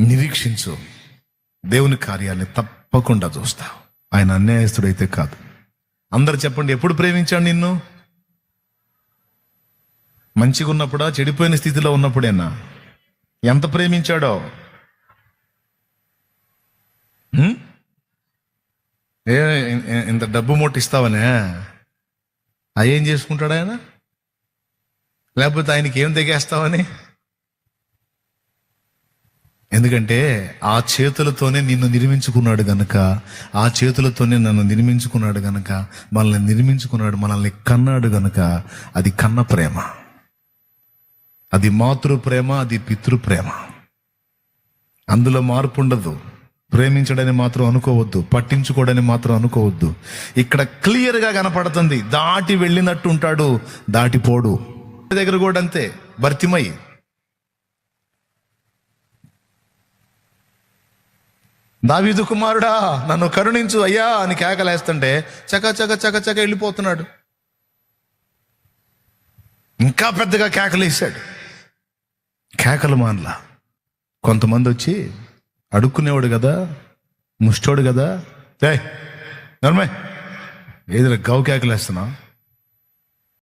నిరీక్షించు. దేవుని కార్యాన్ని తప్పకుండా చూస్తావు. ఆయన అన్యాయస్తుడైతే కాదు. అందరు చెప్పండి ఎప్పుడు ప్రేమించాడు నిన్ను? మంచిగా ఉన్నప్పుడా చెడిపోయిన స్థితిలో ఉన్నప్పుడేనా? ఎంత ప్రేమించాడో? ఏ ఇంత డబ్బు మొట్టిస్తావనే అవి చేసుకుంటాడు ఆయన? లేకపోతే ఆయనకి ఏం తెగేస్తావని? ఎందుకంటే ఆ చేతులతోనే నిన్ను నిర్మించుకున్నాడు గనక ఆ చేతులతోనే నన్ను నిర్మించుకున్నాడు గనక మనల్ని నిర్మించుకున్నాడు మనల్ని కన్నాడు గనక అది కన్న ప్రేమ. అది మాతృ ప్రేమ అది పితృ ప్రేమ. అందులో మార్పు ఉండదు. ప్రేమించడని మాత్రం అనుకోవద్దు. పట్టించుకోవడని మాత్రం అనుకోవద్దు. ఇక్కడ క్లియర్గా కనపడుతుంది. దాటి వెళ్ళినట్టు ఉంటాడు. దాటిపోడు. దగ్గర కూడా అంతే. భర్తిమై దావీదు కుమారుడా నన్ను కరుణించు. అయ్యా అని కేకలేస్తుంటే చక చక చక చక వెళ్ళిపోతున్నాడు. ఇంకా పెద్దగా కేకలేసాడు కేకలు మానలా. కొంతమంది వచ్చి అడుక్కునేవాడు కదా ముష్టోడు కదా. ఏ నర్మే ఏదైనా గౌ కేకలేస్తున్నా